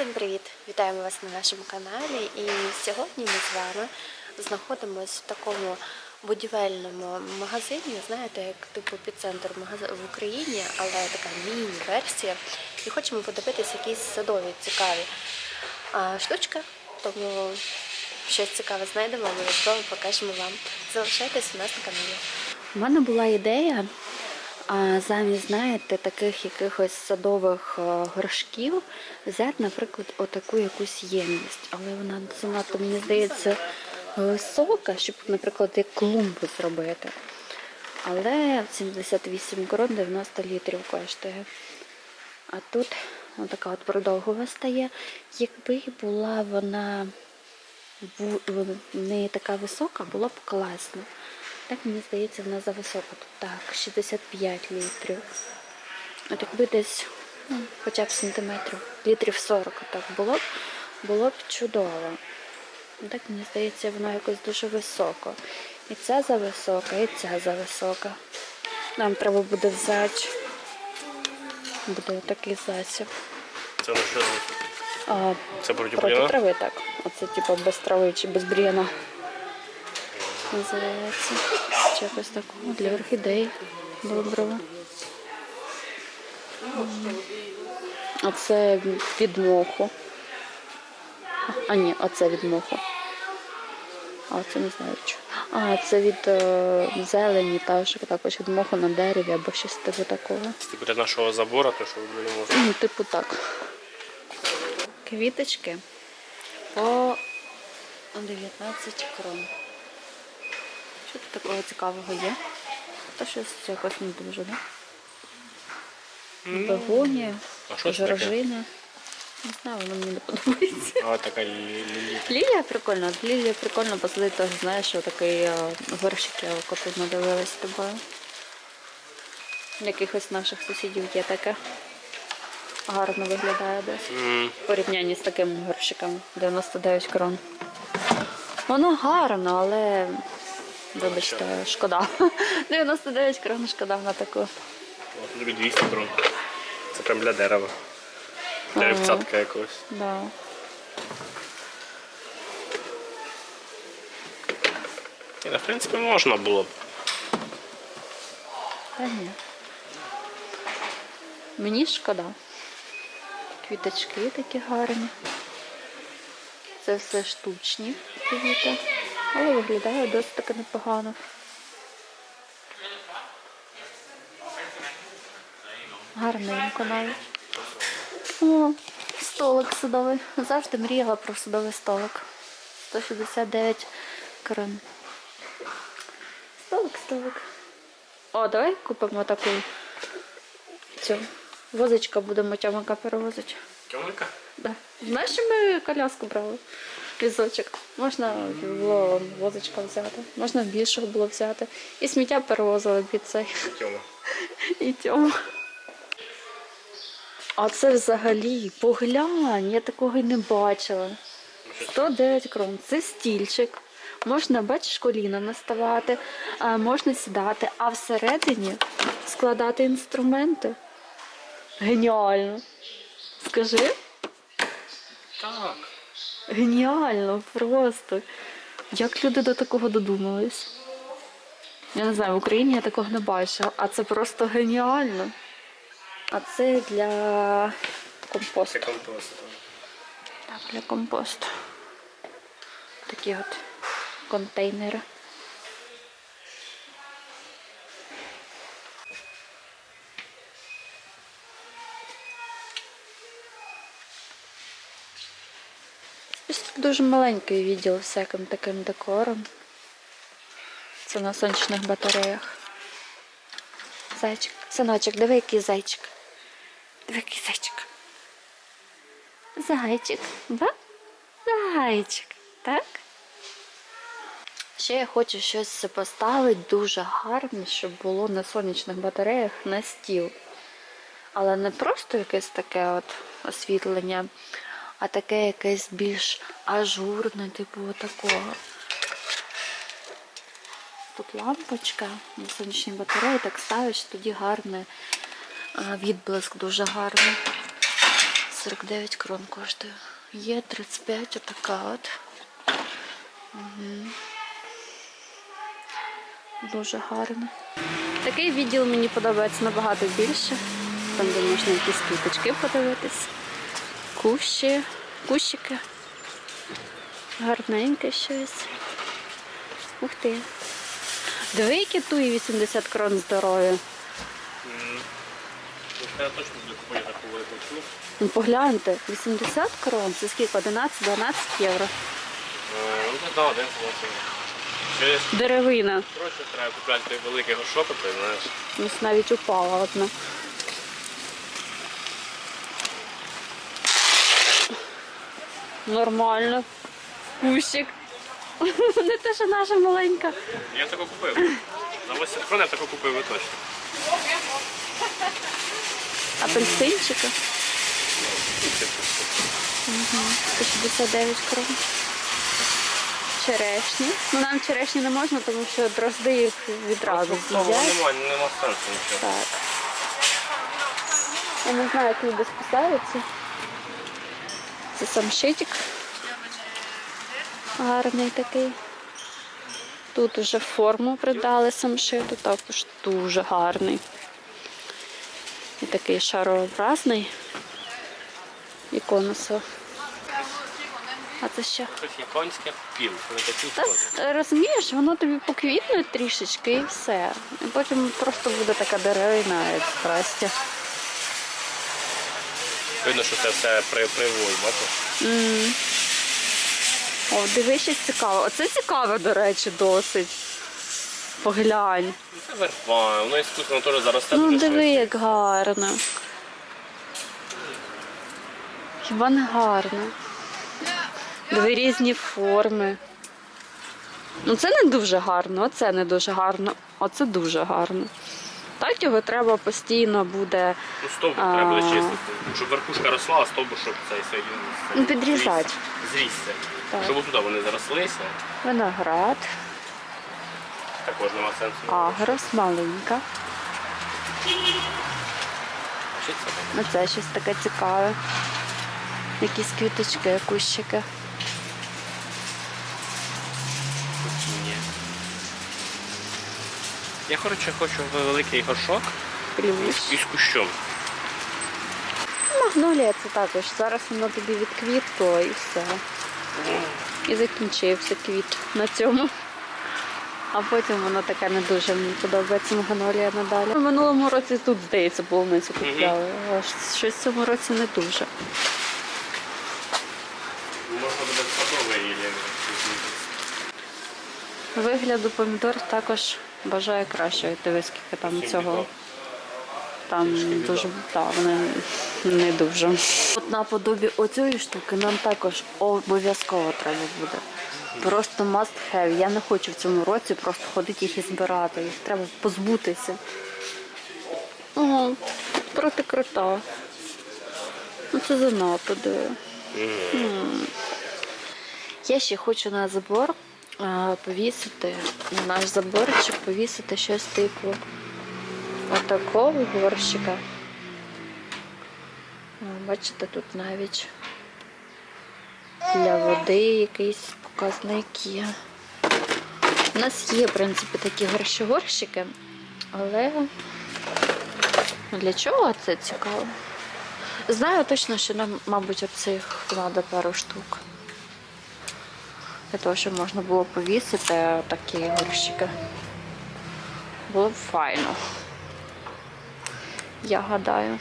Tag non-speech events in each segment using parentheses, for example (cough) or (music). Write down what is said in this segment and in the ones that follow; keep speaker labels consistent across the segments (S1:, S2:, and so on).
S1: Всім привіт! Вітаємо вас на нашому каналі. І сьогодні ми з вами знаходимося в такому будівельному магазині, знаєте, як типу магаз- в Україні, але така міні-версія. І хочемо подивитися якісь садові цікаві штучки. Тому щось цікаве знайдемо, обов'язково покажемо вам. Залишайтесь у нас на каналі. У мене була ідея а замість, знаєте, таких якихось садових е, горшків взяти, наприклад, отаку якусь ємність. Але вона занадто, мені здається, висока, щоб, наприклад, як клумбу зробити. Але 78 крон 90 літрів коштує. А тут така от продовгова стає. Якби була вона не така висока, було б класно. Так мені здається, вона зависока. Тут так, 65 літрів. От якби десь ну, хоча б сантиметрів, літрів 40 так було б, було б чудово. Так мені здається, вона якось дуже високо. І ця зависока, і ця зависока. Нам треба буде взяти. Буде такий засіб.
S2: Це на що?
S1: А,
S2: Це проти
S1: проти трави так. Оце типу без трави чи без бріяна. Називається. Чи якось такого для орхідей. Доброго. А це від моху. А ні, оце від моху. А це не знаю що. А, це від е, зелені, та що також від моху на дереві або щось типу такого.
S2: Типу для нашого забору, то що ви не можете.
S1: Ну, типу так. Квіточки по 19 крон. Що тут такого цікавого є? Та щось якось не дуже, да? Бегонія,
S2: А що це таке?
S1: жоржина. Не знаю, воно мені не подобається.
S2: А така лілія.
S1: Лілія прикольна. От Лілія прикольно посадити, теж знаєш, що такий е, горщик, я коли надивилась з тобою. В якихось наших сусідів є таке. Гарно виглядає досить. В порівнянні з таким горщиком 99 крон. Воно гарно, але вибачте, шкода. (laughs) 99 крон шкода на таку.
S2: От тобі 200 крон. Це прям для дерева. Для рюкзатка якогось.
S1: Да.
S2: І, в принципі, можна було б.
S1: Та ні. Мені шкода. Квіточки такі гарні. Це все штучні квіти. Але виглядає досить таки непогано. Гарненько навіть. О, столик судовий. Завжди мріяла про судовий столик. 169 крон. Столик, столик. О, давай купимо таку цю возочка будемо тямака перевозити.
S2: Тьомика?
S1: Да. Знаєш, що ми коляску брали? Візочок. Можна було возочка взяти, можна більшого було взяти. І сміття перевозили під цей. І тьому. (laughs) А це взагалі, поглянь, я такого й не бачила. 109 крон. Це стільчик. Можна, бачиш, коліна наставати, можна сідати, а всередині складати інструменти. Геніально. Скажи?
S2: Так.
S1: Геніально, просто. Як люди до такого додумались? Я не знаю, в Україні я такого не бачила, а це просто геніально. А це для компосту.
S2: Для компосту.
S1: Так, для компосту. Такі от контейнери. Дуже маленький відділ всяким таким декором. Це на сонячних батареях. Зайчик. Синочок, диви, який зайчик. Диви, який зайчик. Зайчик, да? Зайчик, так? Ще я хочу щось поставити дуже гарне, щоб було на сонячних батареях на стіл. Але не просто якесь таке от освітлення, а таке якесь більш ажурне, типу такого. Тут лампочка на сонячній батареї, так ставиш, тоді гарний відблиск дуже гарний. 49 крон коштує. Є 35, отака от. Угу. Дуже гарно. Такий відділ мені подобається набагато більше. Там, де можна якісь квіточки подивитись. Кущі, кущики. Гарненьке щось. Ух ти. Диви, які туї 80 крон здорові.
S2: Я точно буду купити таку велику.
S1: Ну, погляньте, 80 крон, це скільки? 11-12 євро.
S2: Ну, да, один
S1: Деревина.
S2: коротше треба купляти великий горшок, ти знаєш.
S1: Ось навіть упала одна. Нормально. Кущик. (laughs) Не те, що наша маленька.
S2: Я таку купив. 80 крон я таку купив ви точно.
S1: Апельсинчика. 169 крон. Черешні. Ну нам черешні не можна, тому що дрозди їх відразу
S2: Того
S1: з'їдять.
S2: немає, нема сенсу нічого.
S1: Так. Я не знаю, як люди списаються. Це сам шитик. Гарний такий. Тут уже форму придали самшиту, також дуже гарний. І такий шарообразний іконусо. А це що?
S2: Японське піл.
S1: Та розумієш, воно тобі поквітне трішечки і все. І потім просто буде така деревина як страстя.
S2: Видно, що це все при привой, бачиш?
S1: М. О, дивись, щось цікаве. Оце цікаве, до речі, досить. Поглянь.
S2: Це верба, воно іскусственно теж заросте.
S1: Ну, диви, як гарно. Хіба не гарно? Диви різні форми. Ну, це не дуже гарно, оце не дуже гарно, оце дуже гарно. Так його треба постійно буде
S2: Ну, стовбур
S1: А.
S2: треба буде чистити. Щоб верхушка росла, а стовбур, щоб цей цей
S1: Ну, підрізати.
S2: Зрісся.
S1: Так.
S2: Щоб туди вони зарослися,
S1: виноград,
S2: також нема сенсу.
S1: агрос, маленька.
S2: Це?
S1: Оце щось таке цікаве. Якісь квіточки, кущики.
S2: Ні. Я коротше хочу великий горшок
S1: Плюш.
S2: із кущом.
S1: Магнолія це також. Зараз воно тобі відквітло і все. І закінчився квіт на цьому. А потім воно таке не дуже мені подобається магнолія надалі. В минулому році тут, здається, полуницю купляли. А щось в цьому році не дуже.
S2: Можна буде садовий її.
S1: Вигляду помідор також бажаю кращого. Дивись, скільки там цього. Там дуже так, вони не дуже. От наподобі оцієї штуки нам також обов'язково треба буде. Просто must have. Я не хочу в цьому році просто ходити їх і збирати. Їх треба позбутися. Ого, проти крота. Ну це занадто диви. М. Я ще хочу на забор повісити, на наш заборчик повісити щось типу отакого горщика. Бачите, тут навіть для води якийсь показник є. У нас є, в принципі, такі горщі-горщики, але для чого це цікаво? Знаю точно, що нам, мабуть, оцих треба пару штук. Для того, щоб можна було повісити такі горщики. Було б файно. Я гадаю.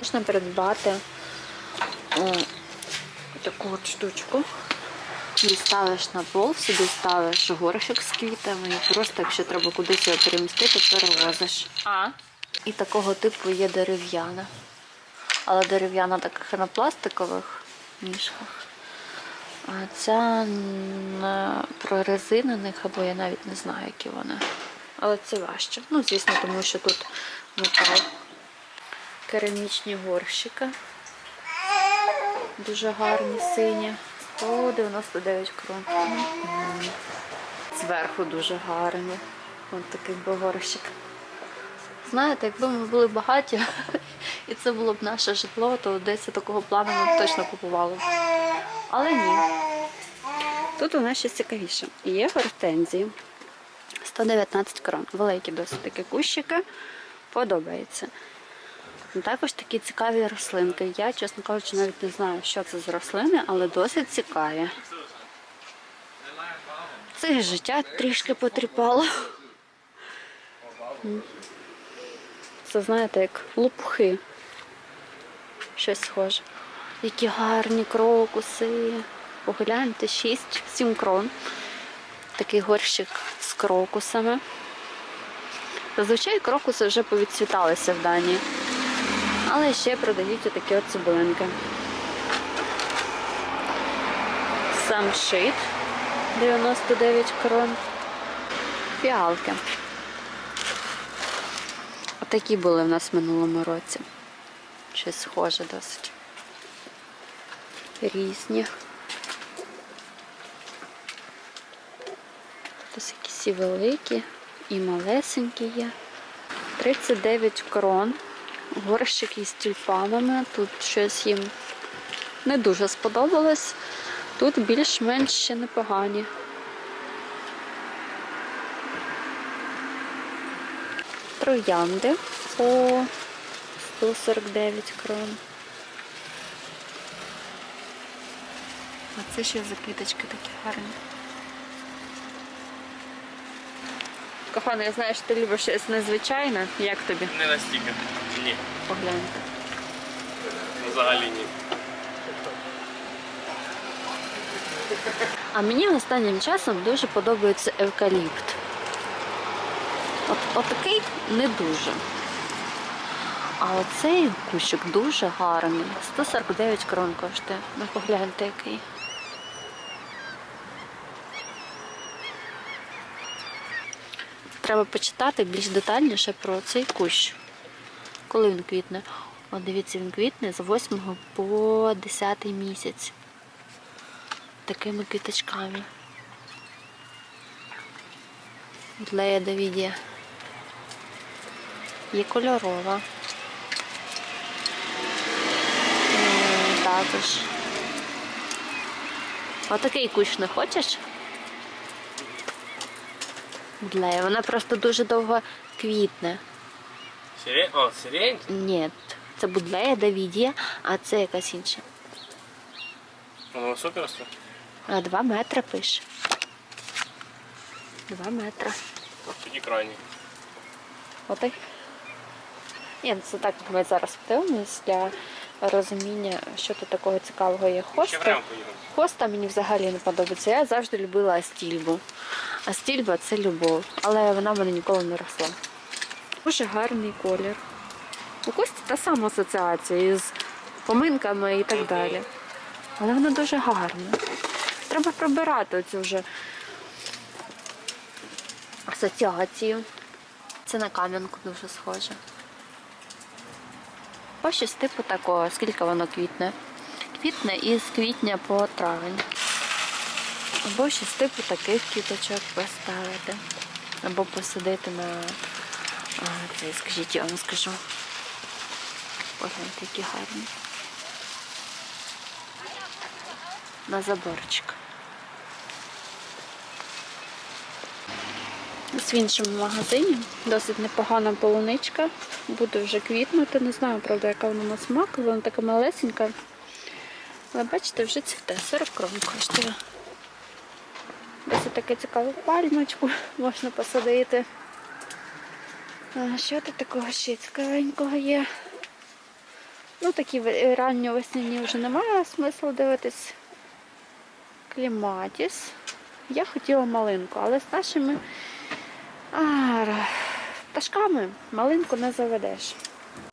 S1: Можна придбати о, таку от штучку. І ставиш на пол, собі ставиш горщик з квітами і просто, якщо треба кудись його перемістити, перевозиш. А? І такого типу є дерев'яна. Але дерев'яна таких на пластикових ніжках. А ця на прорезинених, або я навіть не знаю, які вони. Але це важче. Ну, звісно, тому що тут метал. Керамічні горщики. Дуже гарні, сині. 199 крон. Зверху дуже гарні. Ось такий би горщик. Знаєте, якби ми були багаті, (laughs) і це було б наше житло, то десь такого плану ми б точно купували. Але ні. Тут у нас щось цікавіше. Є гортензії. 119 крон. Великі досить такі кущики. Подобається. Ну, Також такі цікаві рослинки. Я, чесно кажучи, навіть не знаю, що це за рослини, але досить цікаві. Це життя трішки потріпало. Це знаєте, як лопухи. Щось схоже. Які гарні крокуси. Погляньте, 6-7 крон. Такий горщик з крокусами. Зазвичай крокуси вже повідцвіталися в Данії. Але ще продають такі от цибулинки. Самшит 99 крон. Фіалки. Отакі були в нас в минулому році. Щось схоже досить. Різні. Ось якісь і великі, і малесенькі є. 39 крон. Горщик із тюльпанами. Тут щось їм не дуже сподобалось. Тут більш-менш ще непогані. Троянди по 149 крон. А це що за квіточки такі гарні? Кохана, я знаю, що ти любиш щось незвичайне. Як тобі?
S2: Не настільки. Ні.
S1: Погляньте.
S2: Взагалі ні.
S1: А мені останнім часом дуже подобається евкаліпт. От, отакий не дуже. А оцей кущик дуже гарний. 149 крон коштує. Ну погляньте який. Треба почитати більш детальніше про цей кущ. Коли він квітне? О, дивіться, він квітне з 8 по 10 місяць такими квіточками. Для Давідія. Є кольорова. Також. Отакий кущ не хочеш? Для вона просто дуже довго квітне.
S2: Сирень? О, сирень?
S1: Ні, це будлея Давідія, а це якась інша.
S2: Воно високе росте?
S1: А, Два метри пише. Два метри.
S2: Тоді крайній.
S1: Отак. Ні, ну це так ми зараз подивимось для розуміння, що тут такого цікавого є хоста. Хоста мені взагалі не подобається. Я завжди любила астільбу. Астільба це любов, але вона в мене ніколи не росла. Дуже гарний колір. У Кості та сама асоціація із поминками і так далі. Але вона дуже гарна. Треба пробирати оцю вже асоціацію. Це на кам'янку дуже схоже. Ось щось типу такого, скільки воно квітне. Квітне із квітня по травень. Або щось типу таких квіточок поставити. Або посадити на цей, скажіть, я вам скажу. Погляньте, які гарні. На заборчик. В іншому магазині досить непогана полуничка. Буде вже квітнути. Не знаю, правда, яка вона на смак, але вона така малесенька. Але бачите, вже цвіте, 40 крон коштує. Досить таке цікаву пальмочку можна посадити. А, Що тут такого ще цікавенького є? Ну, такі ве- ранньовесняні вже немає смислу дивитись. Кліматіс. Я хотіла малинку, але з нашими а, пташками малинку не заведеш.